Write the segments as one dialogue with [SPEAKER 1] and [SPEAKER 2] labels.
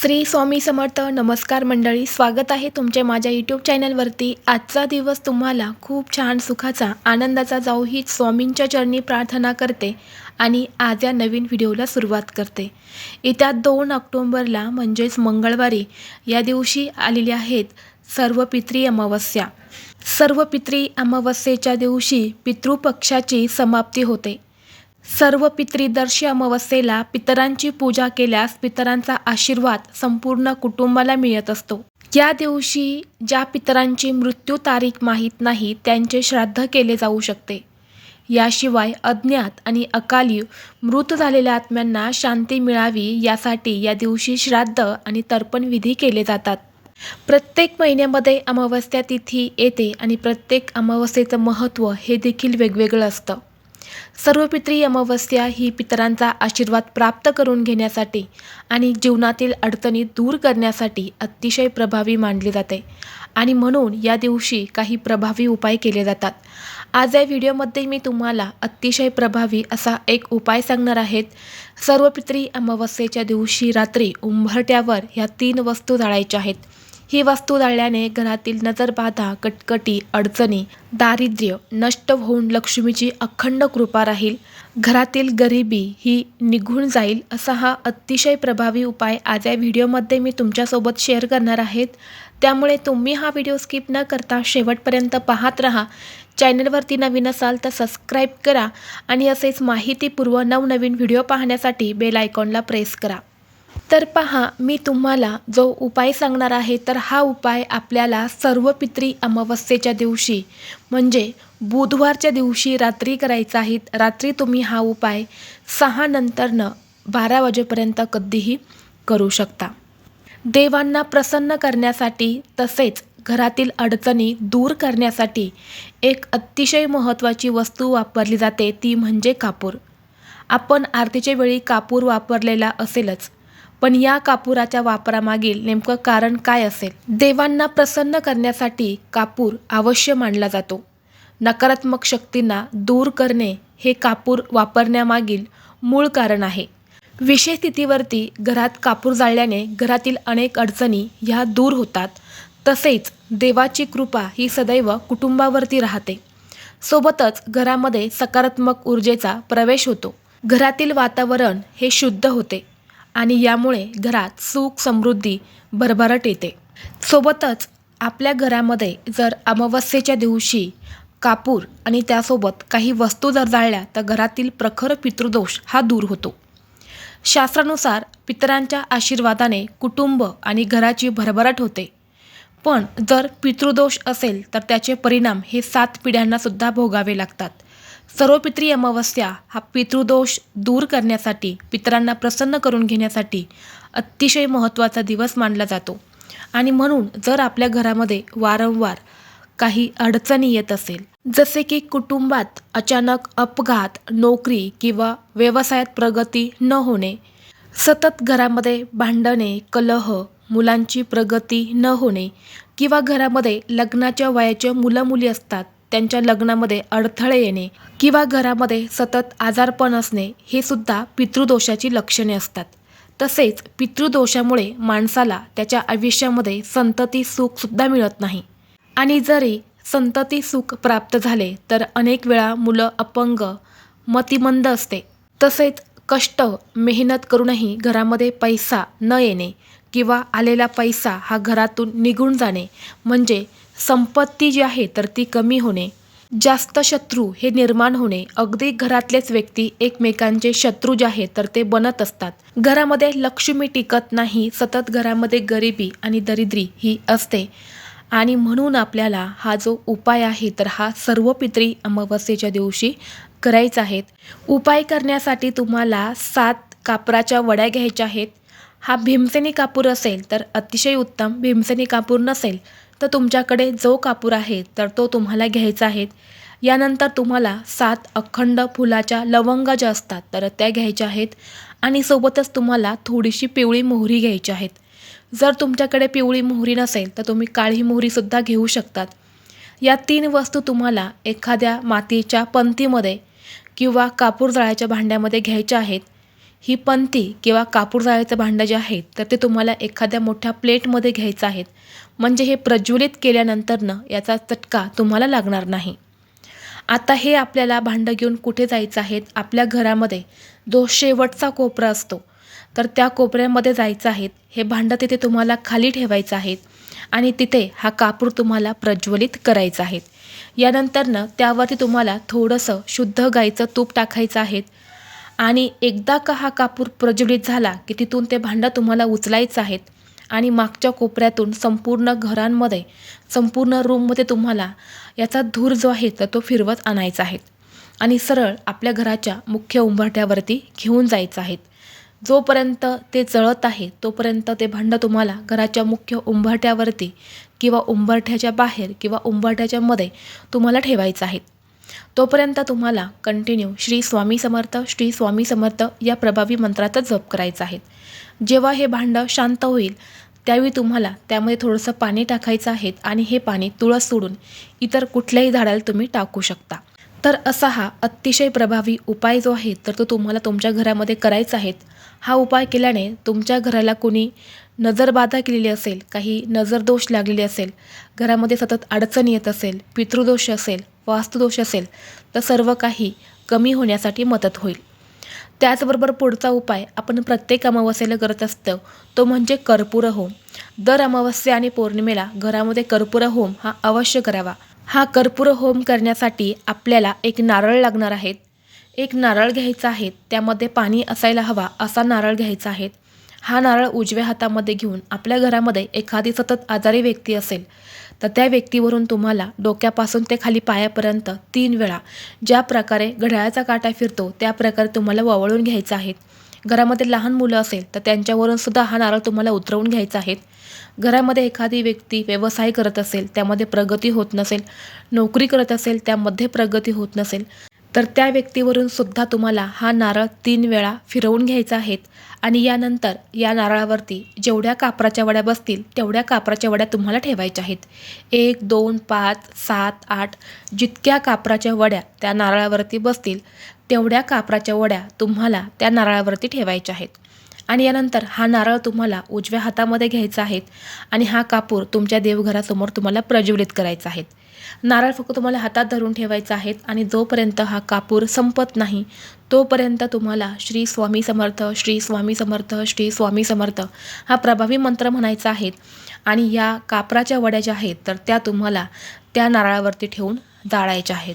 [SPEAKER 1] श्री स्वामी समर्थ नमस्कार मंडळी स्वागत आहे तुमचे माझ्या यूट्यूब चॅनलवरती आजचा दिवस तुम्हाला खूप छान सुखाचा आनंदाचा जाऊ ही स्वामींच्या चरणी प्रार्थना करते आणि आज या नवीन व्हिडिओला सुरुवात करते. येत्या दोन ऑक्टोंबरला म्हणजेच मंगळवारी या दिवशी आलेले आहेत सर्व पित्री अमावस्या. सर्व पित्री अमावस्येच्या दिवशी पितृपक्षाची समाप्ती होते. सर्व पितृदर्शी अमावस्येला पितरांची पूजा केल्यास पितरांचा आशीर्वाद संपूर्ण कुटुंबाला मिळत असतो. या दिवशी ज्या पितरांची मृत्यू तारीख माहीत नाही त्यांचे श्राद्ध केले जाऊ शकते. याशिवाय अज्ञात आणि अकाली मृत झालेल्या आत्म्यांना शांती मिळावी यासाठी या दिवशी श्राद्ध आणि तर्पण विधी केले जातात. प्रत्येक महिन्यामध्ये अमावस्या तिथी येते आणि प्रत्येक अमावस्येचं महत्त्व हे देखील वेगवेगळं असतं. सर्वपित्री अमावस्या ही पितरांचा आशीर्वाद प्राप्त करून घेण्यासाठी आणि जीवनातील अडचणी दूर करण्यासाठी अतिशय प्रभावी मानली जाते. आणि म्हणून या दिवशी काही प्रभावी उपाय केले जातात. आज या व्हिडिओमध्ये मी तुम्हाला अतिशय प्रभावी असा एक उपाय सांगणार आहेत सर्वपित्री अमावस्येच्या दिवशी रात्री उंबरट्यावर ह्या तीन वस्तू जाळायच्या आहेत. ही वस्तू जाळल्याने घरातील नजरबाधा कटकटी अडचणी दारिद्र्य नष्ट होऊन लक्ष्मीची अखंड कृपा राहील. घरातील गरिबी ही निघून जाईल असा हा अतिशय प्रभावी उपाय आज या व्हिडिओमध्ये मी तुमच्यासोबत शेअर करणार आहेत. त्यामुळे तुम्ही हा व्हिडिओ स्किप न करता शेवटपर्यंत पाहत राहा. चॅनलवरती नवीन असाल तर सबस्क्राईब करा आणि असेच माहितीपूर्व नवनवीन व्हिडिओ पाहण्यासाठी बेल आयकॉनला प्रेस करा. तर पहा मी तुम्हाला जो उपाय सांगणार आहे तर हा उपाय आपल्याला सर्व पित्री अमावस्येच्या दिवशी म्हणजे बुधवारच्या दिवशी रात्री करायचा आहे. रात्री तुम्ही हा उपाय सहा नंतरनं बारा वाजेपर्यंत कधीही करू शकता. देवांना प्रसन्न करण्यासाठी तसेच घरातील अडचणी दूर करण्यासाठी एक अतिशय महत्त्वाची वस्तू वापरली जाते ती म्हणजे कापूर. आपण आरतीच्या वेळी कापूर वापरलेला असेलच. पण या कापुराच्या वापरामागील नेमकं कारण काय असेल? देवांना प्रसन्न करण्यासाठी कापूर अवश्य मानला जातो. नकारात्मक शक्तींना दूर करणे हे कापूर वापरण्यामागील मूळ कारण आहे. विशेष स्थितीवरती घरात कापूर जाळल्याने घरातील अनेक अडचणी ह्या दूर होतात. तसेच देवाची कृपा ही सदैव कुटुंबावरती राहते. सोबतच घरामध्ये सकारात्मक ऊर्जेचा प्रवेश होतो. घरातील वातावरण हे शुद्ध होते. आणि यामुळे घरात सुख समृद्धी भरभराट येते. सोबतच आपल्या घरामध्ये जर अमावस्येच्या दिवशी कापूर आणि त्यासोबत काही वस्तू जर जाळल्या तर घरातील प्रखर पितृदोष हा दूर होतो. शास्त्रानुसार पितरांच्या आशीर्वादाने कुटुंब आणि घराची भरभराट होते. पण जर पितृदोष असेल तर त्याचे परिणाम हे सात पिढ्यांनासुद्धा भोगावे लागतात. सर्वपित्री अमावस्या हा पितृदोष दूर करण्यासाठी पितरांना प्रसन्न करून घेण्यासाठी अतिशय महत्त्वाचा दिवस मानला जातो. आणि म्हणून जर आपल्या घरामध्ये वारंवार काही अडचणी येत असेल जसे की कुटुंबात अचानक अपघात नोकरी किंवा व्यवसायात प्रगती न होणे सतत घरामध्ये भांडणे कलह मुलांची प्रगती न होणे किंवा घरामध्ये लग्नाच्या वयाच्या मुलं मुली असतात त्यांच्या लग्नामध्ये अडथळे येणे किंवा घरामध्ये सतत आजारपण असणे हे सुद्धा पितृदोषाची लक्षणे असतात. तसेच पितृदोषामुळे माणसाला त्याच्या आयुष्यामध्ये संतती सुखसुद्धा मिळत नाही. आणि जरी संतती सुख प्राप्त झाले तर अनेक वेळा मुलं अपंग मतिमंद असते. तसेच कष्ट मेहनत करूनही घरामध्ये पैसा न येणे किंवा आलेला पैसा हा घरातून निघून जाणे म्हणजे संपत्ती जी आहे तर ती कमी होणे. जास्त शत्रू हे निर्माण होणे. अगदी घरातलेच व्यक्ती एकमेकांचे शत्रू जे आहेत तर ते बनत असतात. घरामध्ये लक्ष्मी टिकत नाही सतत घरामध्ये गरिबी आणि दरिद्री ही असते. आणि म्हणून आपल्याला हा जो उपाय आहे तर हा सर्व पित्री अमावस्येच्या दिवशी करायचा आहेत उपाय करण्यासाठी तुम्हाला सात कापराच्या वड्या घ्यायच्या आहेत. हा भीमसेनी कापूर असेल तर अतिशय उत्तम भीमसेनी कापूर नसेल तर तुमच्याकडे जो कापूर आहे तर तो तुम्हाला घ्यायचा आहे. यानंतर तुम्हाला सात अखंड फुलाच्या लवंगा ज्या असतात तर त्या घ्यायच्या आहेत आणि सोबतच तुम्हाला थोडीशी पिवळी मोहरी घ्यायची आहेत. जर तुमच्याकडे पिवळी मोहरी नसेल तर तुम्ही काळी मोहरीसुद्धा घेऊ शकतात. या तीन वस्तू तुम्हाला एखाद्या मातीच्या पंतीमध्ये किंवा कापूर जाळ्याच्या भांड्यामध्ये घ्यायच्या आहेत. ही पंती किंवा कापूर जाळायचं भांडं जे आहे तर ते तुम्हाला एखाद्या मोठ्या प्लेटमध्ये घ्यायचं आहेत म्हणजे हे प्रज्वलित केल्यानंतरनं याचा चटका तुम्हाला लागणार नाही. आता हे आपल्याला भांडं घेऊन कुठे जायचं आहेत आपल्या घरामध्ये जो शेवटचा कोपरा असतो तर त्या कोपऱ्यामध्ये जायचं आहेत हे भांडं तिथे तुम्हाला खाली ठेवायचं आहेत आणि तिथे हा कापूर तुम्हाला प्रज्वलित करायचा आहे. यानंतरनं त्यावरती तुम्हाला थोडंसं शुद्ध गाईचं तूप टाकायचं आहे. आणि एकदा का हा कापूर प्रज्वलित झाला की तिथून ते भांडं तुम्हाला उचलायचं आहेत आणि मागच्या कोपऱ्यातून संपूर्ण घरांमध्ये संपूर्ण रूममध्ये तुम्हाला याचा धूर जो आहे तर तो फिरवत आणायचा आहे. आणि सरळ आपल्या घराच्या मुख्य उंबरठ्यावरती घेऊन जायचं आहे. जोपर्यंत ते जळत आहे तोपर्यंत ते भांडं तुम्हाला घराच्या मुख्य उंबरठ्यावरती किंवा उंबरठ्याच्या बाहेर किंवा उंबरठ्याच्या मध्ये तुम्हाला ठेवायचं आहे. तोपर्यंत तुम्हाला कंटिन्यू श्री स्वामी समर्थ श्री स्वामी समर्थ या प्रभावी मंत्राचा जप करायचा आहे. जेव्हा हे भांडं शांत होईल त्यावेळी तुम्हाला त्यामध्ये थोडंसं पाणी टाकायचं आहे आणि हे पाणी तुळस सोडून इतर कुठल्याही झाडाला तुम्ही टाकू शकता. तर असा हा अतिशय प्रभावी उपाय जो आहे तर तो तुम्हाला तुमच्या घरामध्ये करायचा आहे. हा उपाय केल्याने तुमच्या घराला कोणी नजरबाधा केलेली असेल काही नजरदोष लागलेले असेल घरामध्ये सतत अडचण येत असेल पितृदोष असेल वास्तुदोष असेल तर सर्व काही कमी होण्यासाठी मदत होईल. त्याचबरोबर पुढचा उपाय आपण प्रत्येक अमावस्येला करत असतो तो म्हणजे कर्पूर होम. दर अमावस्या आणि पौर्णिमेला घरामध्ये कर्पूर होम हा अवश्य करावा. हा कर्पूर होम करण्यासाठी आपल्याला एक नारळ लागणार आहेत एक नारळ घ्यायचा आहे त्यामध्ये पाणी असायला हवा असा नारळ घ्यायचा आहे. हा नारळ उजव्या हातामध्ये घेऊन आपल्या घरामध्ये एखादी सतत आजारी व्यक्ती असेल तर त्या व्यक्तीवरून तुम्हाला डोक्यापासून ते खाली पायापर्यंत तीन वेळा ज्या प्रकारे घड्याळाचा काटा फिरतो त्या प्रकारे तुम्हाला ववळून घ्यायचा आहे घरामध्ये लहान मुलं असेल तर त्यांच्यावरून सुद्धा हा नारळ तुम्हाला उतरवून घ्यायचा आहे. घरामध्ये एखादी व्यक्ती व्यवसाय करत असेल त्यामध्ये प्रगती होत नसेल नोकरी करत असेल त्यामध्ये प्रगती होत नसेल तर त्या व्यक्तीवरून सुद्धा तुम्हाला हा नारळ तीन वेळा फिरवून घ्यायचा आहेत आणि यानंतर या नारळावरती जेवढ्या कापराच्या वड्या बसतील तेवढ्या कापराच्या वड्या तुम्हाला ठेवायच्या आहेत. एक दोन पाच सात आठ जितक्या कापराच्या वड्या त्या नारळावरती बसतील तेवढ्या कापराच्या वड्या तुम्हाला त्या नारळावरती ठेवायच्या आहेत. आणि यानंतर हा नारळ तुम्हाला उजव्या हातामध्ये घ्यायचा आहे आणि हा कापूर तुमच्या देवघरासमोर तुम्हाला प्रज्वलित करायचा आहे. नारळ फक्त तुम्हाला हातात धरून ठेवायचा आहे आणि जोपर्यंत हा कापूर संपत नाही तोपर्यंत तुम्हाला श्री स्वामी समर्थ श्री स्वामी समर्थ श्री स्वामी समर्थ हा प्रभावी मंत्र म्हणायचा आहे. आणि या कापराच्या वड्या ज्या आहेत तर त्या तुम्हाला त्या नारळावरती ठेवून जाळायच्या आहेत.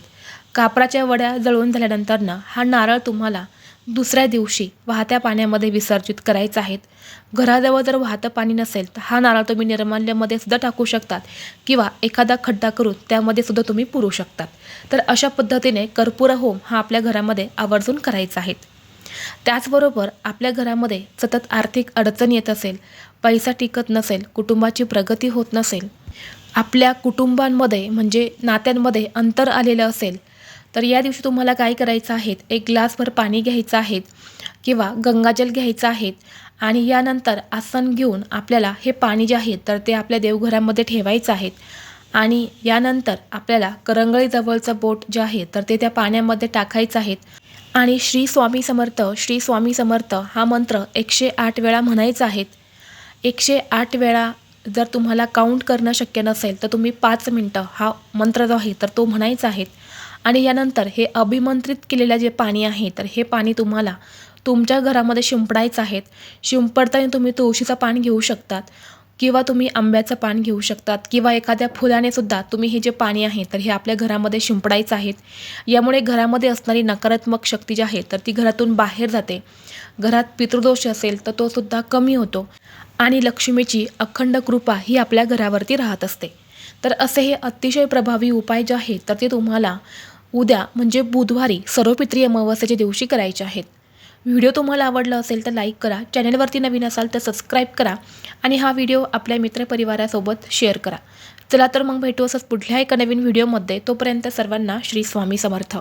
[SPEAKER 1] कापराच्या वड्या जळून झाल्यानंतरनं हा नारळ तुम्हाला दुसऱ्या दिवशी वाहत्या पाण्यामध्ये विसर्जित करायचं आहेत. घराजवळ जर वाहतं पाणी नसेल तर हा नारळ तुम्ही निर्माल्यामध्ये सुद्धा टाकू शकतात किंवा एखादा खड्डा करून त्यामध्ये सुद्धा तुम्ही पुरू शकतात. तर अशा पद्धतीने कर्पूर होम हा आपल्या घरामध्ये आवर्जून करायचा आहे. त्याचबरोबर आपल्या घरामध्ये सतत आर्थिक अडचण येत असेल पैसा टिकत नसेल कुटुंबाची प्रगती होत नसेल आपल्या कुटुंबांमध्ये म्हणजे नात्यांमध्ये अंतर आलेलं असेल तर या दिवशी तुम्हाला काय करायचं आहे? एक ग्लासभर पाणी घ्यायचं आहे किंवा गंगाजल घ्यायचं आहे आणि यानंतर आसन घेऊन आपल्याला हे पाणी जे आहे तर ते आपल्या देवघरामध्ये ठेवायचं आहे आणि यानंतर आपल्याला करंगळीजवळचं बोट जे आहे तर ते त्या पाण्यामध्ये टाकायचं आहे आणि श्री स्वामी समर्थ श्री स्वामी समर्थ हा मंत्र एकशे आठ वेळा म्हणायचा आहे. एकशे आठ वेळा जर तुम्हाला काउंट करणं शक्य नसेल तर तुम्ही पाच मिनटं हा मंत्र जो आहे तर तो म्हणायचा आहे. आणि यानंतर हे अभिमंत्रित केलेलं जे पाणी आहे तर हे पाणी तुम्हाला तुमच्या घरामध्ये शिंपडायचं आहेत शिंपडताना तुम्ही तुळशीचं पान घेऊ शकतात किंवा तुम्ही आंब्याचं पान घेऊ शकतात किंवा एखाद्या फुलाने सुद्धा तुम्ही हे जे पाणी आहे तर हे आपल्या घरामध्ये शिंपडायचं आहे. यामुळे घरामध्ये असणारी नकारात्मक शक्ती जी आहे तर ती घरातून बाहेर जाते. घरात पितृदोष असेल तर तो सुद्धा कमी होतो आणि लक्ष्मीची अखंड कृपा ही आपल्या घरावरती राहत असते. तर असे हे अतिशय प्रभावी उपाय जे आहेत तर ते तुम्हाला उद्या म्हणजे बुधवारी सर्वपित्री अमावस्येच्या दिवशी करायचे आहेत. व्हिडिओ तुम्हाला आवडला असेल तर लाईक करा चॅनलवरती नवीन असाल तर सबस्क्राईब करा आणि हा व्हिडिओ आपल्या मित्रपरिवारासोबत शेअर करा. चला तर मग भेटू असंच पुढल्या एका नवीन व्हिडिओमध्ये. तोपर्यंत सर्वांना श्री स्वामी समर्थ.